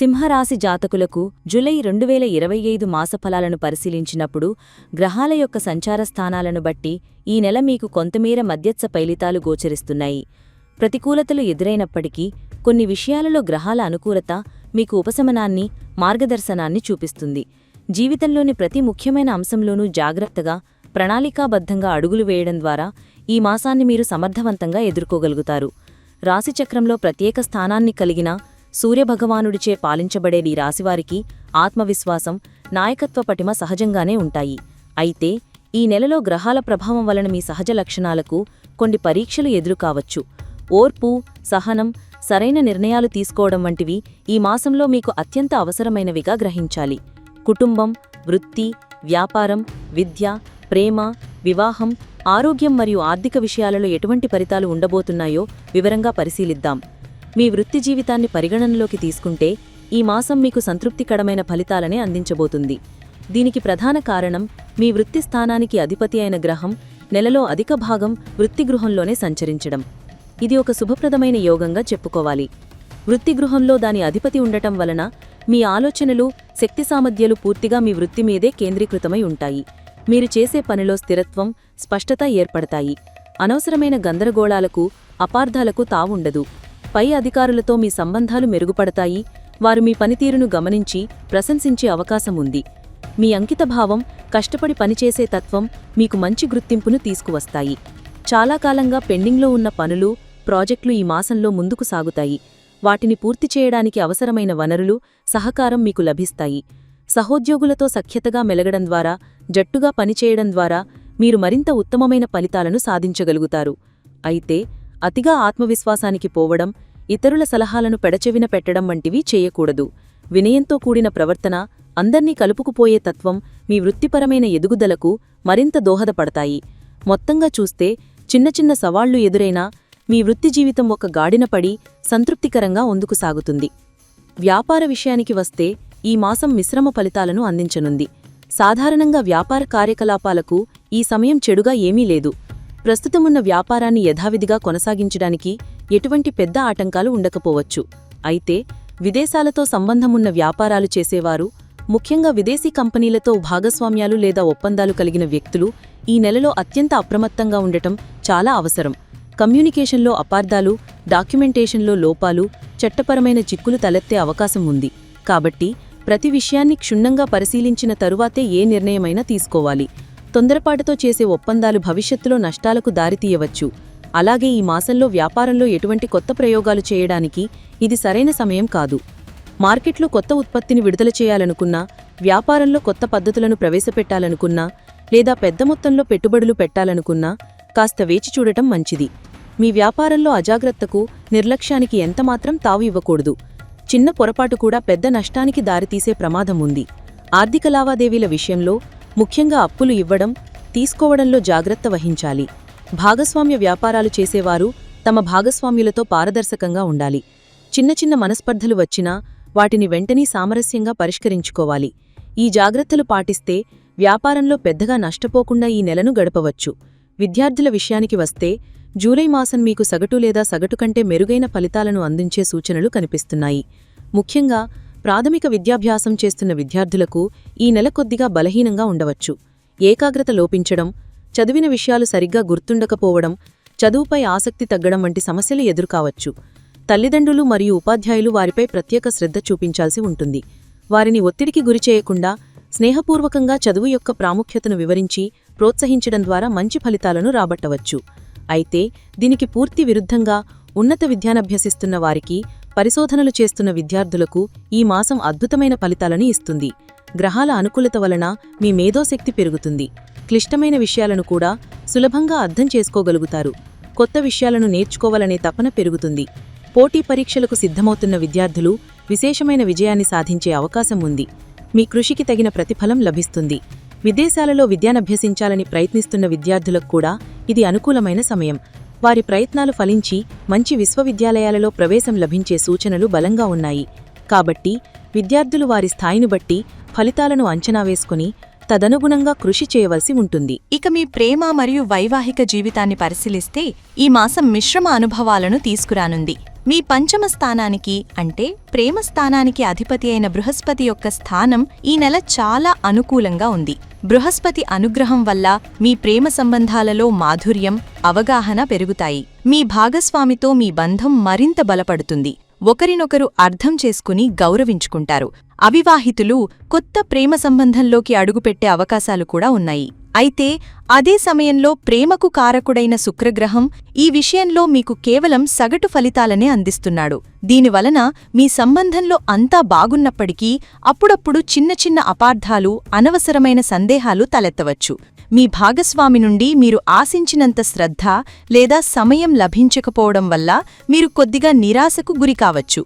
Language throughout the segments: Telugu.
సింహరాశి జాతకులకు జులై రెండు వేల ఇరవై ఐదు మాసఫలాలను పరిశీలించినప్పుడు గ్రహాల యొక్క సంచార స్థానాలను బట్టి ఈ నెల మీకు కొంతమేర మధ్యత్స ఫలితాలు గోచరిస్తున్నాయి. ప్రతికూలతలు ఎదురైనప్పటికీ కొన్ని విషయాలలో గ్రహాల అనుకూలత మీకు ఉపశమనాన్ని మార్గదర్శనాన్ని చూపిస్తుంది. జీవితంలోని ప్రతి ముఖ్యమైన అంశంలోనూ జాగ్రత్తగా ప్రణాళికాబద్ధంగా అడుగులు వేయడం ద్వారా ఈ మాసాన్ని మీరు సమర్థవంతంగా ఎదుర్కోగలుగుతారు. రాశిచక్రంలో ప్రత్యేక స్థానాన్ని కలిగిన సూర్యభగవానుడిచే పాలించబడే ఈ రాశివారికి ఆత్మవిశ్వాసం నాయకత్వ పటిమ సహజంగానే ఉంటాయి. అయితే ఈ నెలలో గ్రహాల ప్రభావం వలన మీ సహజ లక్షణాలకు కొన్ని పరీక్షలు ఎదురుకావచ్చు. ఓర్పు సహనం సరైన నిర్ణయాలు తీసుకోవడం వంటివి ఈ మాసంలో మీకు అత్యంత అవసరమైనవిగా గ్రహించాలి. కుటుంబం వృత్తి వ్యాపారం విద్య ప్రేమ వివాహం ఆరోగ్యం మరియు ఆర్థిక విషయాలలో ఎటువంటి ఫలితాలు ఉండబోతున్నాయో వివరంగా పరిశీలిద్దాం. మీ వృత్తి జీవితాన్ని పరిగణనలోకి తీసుకుంటే ఈ మాసం మీకు సంతృప్తికరమైన ఫలితాలనే అందించబోతుంది. దీనికి ప్రధాన కారణం మీ వృత్తి స్థానానికి అధిపతి అయిన గ్రహం నెలలో అధిక భాగం వృత్తి గృహంలోనే సంచరించడం. ఇది ఒక శుభప్రదమైన యోగంగా చెప్పుకోవాలి. వృత్తి గృహంలో దాని అధిపతి ఉండటం వలన మీ ఆలోచనలు శక్తి సామర్థ్యాలు పూర్తిగా మీ వృత్తి మీదే కేంద్రీకృతమై ఉంటాయి. మీరు చేసే పనిలో స్థిరత్వం స్పష్టత ఏర్పడతాయి. అనవసరమైన గందరగోళాలకు అపార్థాలకు తావుండదు. పై అధికారులతో మీ సంబంధాలు మెరుగుపడతాయి వారు మీ పనితీరును గమనించి ప్రశంసించే అవకాశం ఉంది. మీ అంకితభావం కష్టపడి పనిచేసే తత్వం మీకు మంచి గుర్తింపును తీసుకువస్తాయి. చాలా కాలంగా పెండింగ్లో ఉన్న పనులు ప్రాజెక్టులు ఈ మాసంలో ముందుకు సాగుతాయి. వాటిని పూర్తి చేయడానికి అవసరమైన వనరులు సహకారం మీకు లభిస్తాయి. సహోద్యోగులతో సఖ్యతగా మెలగడం ద్వారా జట్టుగా పనిచేయడం ద్వారా మీరు మరింత ఉత్తమమైన ఫలితాలను సాధించగలుగుతారు. అయితే అతిగా ఆత్మవిశ్వాసానికి పోవడం ఇతరుల సలహాలను పెడచెవిన పెట్టడం వంటివి చేయకూడదు. వినయంతో కూడిన ప్రవర్తన అందర్నీ కలుపుకుపోయే తత్వం మీ వృత్తిపరమైన ఎదుగుదలకు మరింత దోహదపడతాయి. మొత్తంగా చూస్తే చిన్న చిన్న సవాళ్ళు ఎదురైనా మీ వృత్తి జీవితం ఒక గాడిన పడి సంతృప్తికరంగా ఒందుకు సాగుతుంది. వ్యాపార విషయానికి వస్తే ఈ మాసం మిశ్రమ ఫలితాలను అందించనుంది. సాధారణంగా వ్యాపార కార్యకలాపాలకు ఈ సమయం చెడుగా ఏమీ లేదు. ప్రస్తుతమున్న వ్యాపారాన్ని యథావిధిగా కొనసాగించడానికి ఎటువంటి పెద్ద ఆటంకాలు ఉండకపోవచ్చు. అయితే విదేశాలతో సంబంధమున్న వ్యాపారాలు చేసేవారు ముఖ్యంగా విదేశీ కంపెనీలతో భాగస్వామ్యాలు లేదా ఒప్పందాలు కలిగిన వ్యక్తులు ఈ నెలలో అత్యంత అప్రమత్తంగా ఉండటం చాలా అవసరం. కమ్యూనికేషన్లో అపార్థాలు డాక్యుమెంటేషన్లో లోపాలు చట్టపరమైన చిక్కులు తలెత్తే అవకాశం ఉంది. కాబట్టి ప్రతి విషయాన్ని క్షుణ్ణంగా పరిశీలించిన తరువాతే ఏ నిర్ణయమైనా తీసుకోవాలి. తొందరపాటుతో చేసే ఒప్పందాలు భవిష్యత్తులో నష్టాలకు దారితీయవచ్చు. అలాగే ఈ మాసంలో వ్యాపారంలో ఎటువంటి కొత్త ప్రయోగాలు చేయడానికి ఇది సరైన సమయం కాదు. మార్కెట్లో కొత్త ఉత్పత్తిని విడుదల చేయాలనుకున్నా వ్యాపారంలో కొత్త పద్ధతులను ప్రవేశపెట్టాలనుకున్నా లేదా పెద్ద మొత్తంలో పెట్టుబడులు పెట్టాలనుకున్నా కాస్త వేచి చూడటం మంచిది. మీ వ్యాపారంలో అజాగ్రత్తకు నిర్లక్ష్యానికి ఎంతమాత్రం తావు ఇవ్వకూడదు. చిన్న పొరపాటు కూడా పెద్ద నష్టానికి దారితీసే ప్రమాదం ఉంది. ఆర్థిక లావాదేవీల విషయంలో ముఖ్యంగా అప్పులు ఇవ్వడం తీసుకోవడంలో జాగ్రత్త వహించాలి. భాగస్వామ్య వ్యాపారాలు చేసేవారు తమ భాగస్వామ్యులతో పారదర్శకంగా ఉండాలి. చిన్న చిన్న మనస్పర్ధలు వచ్చినా వాటిని వెంటనే సామరస్యంగా పరిష్కరించుకోవాలి. ఈ జాగ్రత్తలు పాటిస్తే వ్యాపారంలో పెద్దగా నష్టపోకుండా ఈ నెలను గడపవచ్చు. విద్యార్థుల విషయానికి వస్తే జూలై మాసం మీకు సగటు లేదా సగటు కంటే మెరుగైన ఫలితాలను అందించే సూచనలు కనిపిస్తున్నాయి. ముఖ్యంగా ప్రాథమిక విద్యాభ్యాసం చేస్తున్న విద్యార్థులకు ఈ నెల కొద్దిగా బలహీనంగా ఉండవచ్చు. ఏకాగ్రత లోపించడం చదివిన విషయాలు సరిగ్గా గుర్తుండకపోవడం చదువుపై ఆసక్తి తగ్గడం వంటి సమస్యలు ఎదురుకావచ్చు. తల్లిదండ్రులు మరియు ఉపాధ్యాయులు వారిపై ప్రత్యేక శ్రద్ధ చూపించాల్సి ఉంటుంది. వారిని ఒత్తిడికి గురిచేయకుండా స్నేహపూర్వకంగా చదువు యొక్క ప్రాముఖ్యతను వివరించి ప్రోత్సహించడం ద్వారా మంచి ఫలితాలను రాబట్టవచ్చు. అయితే దీనికి పూర్తి విరుద్ధంగా ఉన్నత విద్యానభ్యసిస్తున్న వారికి పరిశోధనలు చేస్తున్న విద్యార్థులకు ఈ మాసం అద్భుతమైన ఫలితాలను ఇస్తుంది. గ్రహాల అనుకూలత వలన మీ మేధోశక్తి పెరుగుతుంది. క్లిష్టమైన విషయాలను కూడా సులభంగా అర్థం చేసుకోగలుగుతారు. కొత్త విషయాలను నేర్చుకోవాలనే తపన పెరుగుతుంది. పోటీ పరీక్షలకు సిద్ధమవుతున్న విద్యార్థులు విశేషమైన విజయాన్ని సాధించే అవకాశం ఉంది. మీ కృషికి తగిన ప్రతిఫలం లభిస్తుంది. విదేశాలలో విద్యానభ్యసించాలని ప్రయత్నిస్తున్న విద్యార్థులకు కూడా ఇది అనుకూలమైన సమయం. వారి ప్రయత్నాలు ఫలించి మంచి విశ్వవిద్యాలయాలలో ప్రవేశం లభించే సూచనలు బలంగా ఉన్నాయి. కాబట్టి విద్యార్థులు వారి స్థాయిని బట్టి ఫలితాలను అంచనా వేసుకుని తదనుగుణంగా కృషి చేయవలసి ఉంటుంది. ఇక మీ ప్రేమ మరియు వైవాహిక జీవితాన్ని పరిశీలిస్తే ఈ మాసం మిశ్రమ అనుభవాలను తీసుకురానుంది. మీ పంచమ స్థానానికి అంటే ప్రేమ స్థానానికి అధిపతి అయిన బృహస్పతి యొక్క స్థానం ఈ నెల చాలా అనుకూలంగా ఉంది. బృహస్పతి అనుగ్రహం వల్ల మీ ప్రేమ సంబంధాలలో మాధుర్యం అవగాహన పెరుగుతాయి. మీ భాగస్వామితో మీ బంధం మరింత బలపడుతుంది. ఒకరినొకరు అర్థం చేసుకుని గౌరవించుకుంటారు. అవివాహితులు కొత్త ప్రేమ సంబంధంలోకి అడుగుపెట్టే అవకాశాలు కూడా ఉన్నాయి. అయితే అదే సమయంలో ప్రేమకు కారకుడైన శుక్రగ్రహం ఈ విషయంలో మీకు కేవలం సగటు ఫలితాలనే అందిస్తున్నాడు. దీనివలన మీ సంబంధంలో అంతా బాగున్నప్పటికీ అప్పుడప్పుడు చిన్న చిన్న అపార్థాలు అనవసరమైన సందేహాలు తలెత్తవచ్చు. మీ భాగస్వామి నుండి మీరు ఆశించినంత శ్రద్ధ లేదా సమయం లభించకపోవడం వల్ల మీరు కొద్దిగా నిరాశకు గురికావచ్చు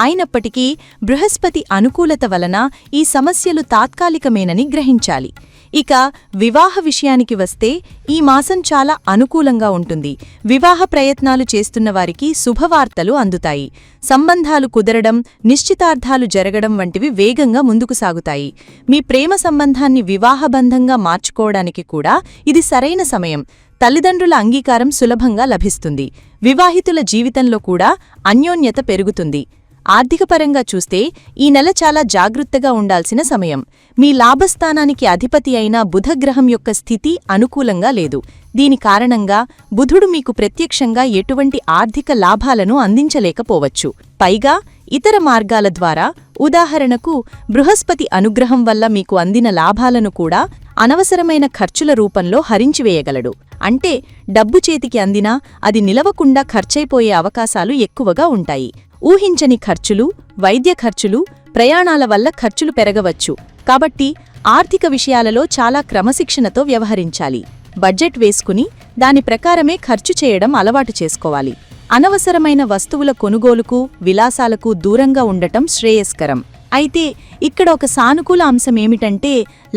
అయినప్పటికీ బృహస్పతి అనుకూలత వలన ఈ సమస్యలు తాత్కాలికమేనని గ్రహించాలి. ఇక వివాహ విషయానికి వస్తే ఈ మాసం చాలా అనుకూలంగా ఉంటుంది. వివాహ ప్రయత్నాలు చేస్తున్న వారికి శుభవార్తలు అందుతాయి. సంబంధాలు కుదరడం నిశ్చితార్థాలు జరగడం వంటివి వేగంగా ముందుకు సాగుతాయి. మీ ప్రేమ సంబంధాన్ని వివాహబంధంగా మార్చుకోవడానికి కూడా ఇది సరైన సమయం. తల్లిదండ్రుల అంగీకారం సులభంగా లభిస్తుంది. వివాహితుల జీవితంలో కూడా అన్యోన్యత పెరుగుతుంది. ఆర్థికపరంగా చూస్తే ఈ నెల చాలా జాగృత్తగా ఉండాల్సిన సమయం. మీ లాభస్థానానికి అధిపతి అయిన బుధగ్రహం యొక్క స్థితి అనుకూలంగా లేదు. దీని కారణంగా బుధుడు మీకు ప్రత్యక్షంగా ఎటువంటి ఆర్థిక లాభాలను అందించలేకపోవచ్చు. పైగా ఇతర మార్గాల ద్వారా ఉదాహరణకు బృహస్పతి అనుగ్రహం వల్ల మీకు అందిన లాభాలను కూడా అనవసరమైన ఖర్చుల రూపంలో హరించివేయగలడు అంటే డబ్బు చేతికి అందినా అది నిలవకుండా ఖర్చైపోయే అవకాశాలు ఎక్కువగా ఉంటాయి. ఊహించని ఖర్చులు వైద్య ఖర్చులు ప్రయాణాల వల్ల ఖర్చులు పెరగవచ్చు. కాబట్టి ఆర్థిక విషయాలలో చాలా క్రమశిక్షణతో వ్యవహరించాలి. బడ్జెట్ వేసుకుని దాని ప్రకారమే ఖర్చు చేయడం అలవాటు చేసుకోవాలి. అనవసరమైన వస్తువుల కొనుగోలుకు విలాసాలకు దూరంగా ఉండటం శ్రేయస్కరం. అయితే ఇక్కడ ఒక సానుకూల అంశమేమిటంటే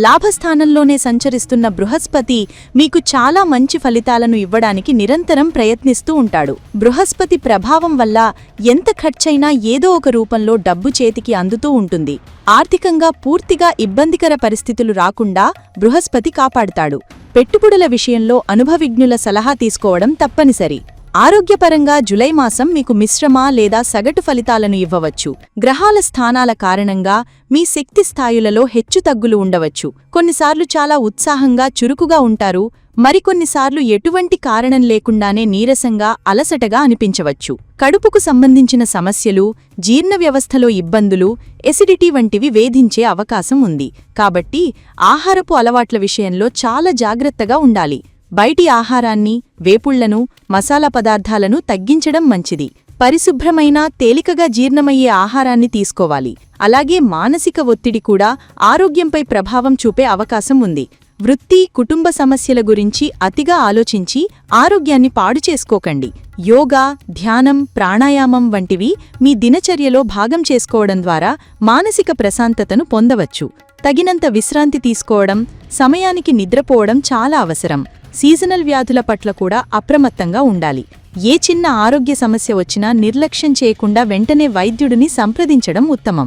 లాభస్థానంలోనే సంచరిస్తున్న బృహస్పతి మీకు చాలా మంచి ఫలితాలను ఇవ్వడానికి నిరంతరం ప్రయత్నిస్తూ ఉంటాడు. బృహస్పతి ప్రభావం వల్ల ఎంత ఖర్చైనా ఏదో ఒక రూపంలో డబ్బు చేతికి అందుతూ ఉంటుంది. ఆర్థికంగా పూర్తిగా ఇబ్బందికర పరిస్థితులు రాకుండా బృహస్పతి కాపాడుతాడు. పెట్టుబడుల విషయంలో అనుభవిజ్ఞుల సలహా తీసుకోవడం తప్పనిసరి. ఆరోగ్యపరంగా జులై మాసం మీకు మిశ్రమ లేదా సగటు ఫలితాలను ఇవ్వవచ్చు. గ్రహాల స్థానాల కారణంగా మీ శక్తి స్థాయులలో హెచ్చుతగ్గులు ఉండవచ్చు. కొన్నిసార్లు చాలా ఉత్సాహంగా చురుకుగా ఉంటారు. మరికొన్నిసార్లు ఎటువంటి కారణం లేకుండానే నీరసంగా అలసటగా అనిపించవచ్చు. కడుపుకు సంబంధించిన సమస్యలు జీర్ణ వ్యవస్థలో ఇబ్బందులు ఎసిడిటీ వంటివి వేధించే అవకాశం ఉంది. కాబట్టి ఆహారపు అలవాట్ల విషయంలో చాలా జాగ్రత్తగా ఉండాలి. బయటి ఆహారాన్ని వేపుళ్ళను మసాలా పదార్థాలను తగ్గించడం మంచిది. పరిశుభ్రమైన తేలికగా జీర్ణమయ్యే ఆహారాన్ని తీసుకోవాలి. అలాగే మానసిక ఒత్తిడి కూడా ఆరోగ్యంపై ప్రభావం చూపే అవకాశం ఉంది. వృత్తి కుటుంబ సమస్యల గురించి అతిగా ఆలోచించి ఆరోగ్యాన్ని పాడు చేసుకోకండి. యోగా ధ్యానం ప్రాణాయామం వంటివి మీ దినచర్యలో భాగం చేసుకోవడం ద్వారా మానసిక ప్రశాంతతను పొందవచ్చు. తగినంత విశ్రాంతి తీసుకోవడం సమయానికి నిద్రపోవడం చాలా అవసరం. సీజనల్ వ్యాధుల పట్ల కూడా అప్రమత్తంగా ఉండాలి. ఏ చిన్న ఆరోగ్య సమస్య వచ్చినా నిర్లక్ష్యం చేయకుండా వెంటనే వైద్యుడిని సంప్రదించడం ఉత్తమం.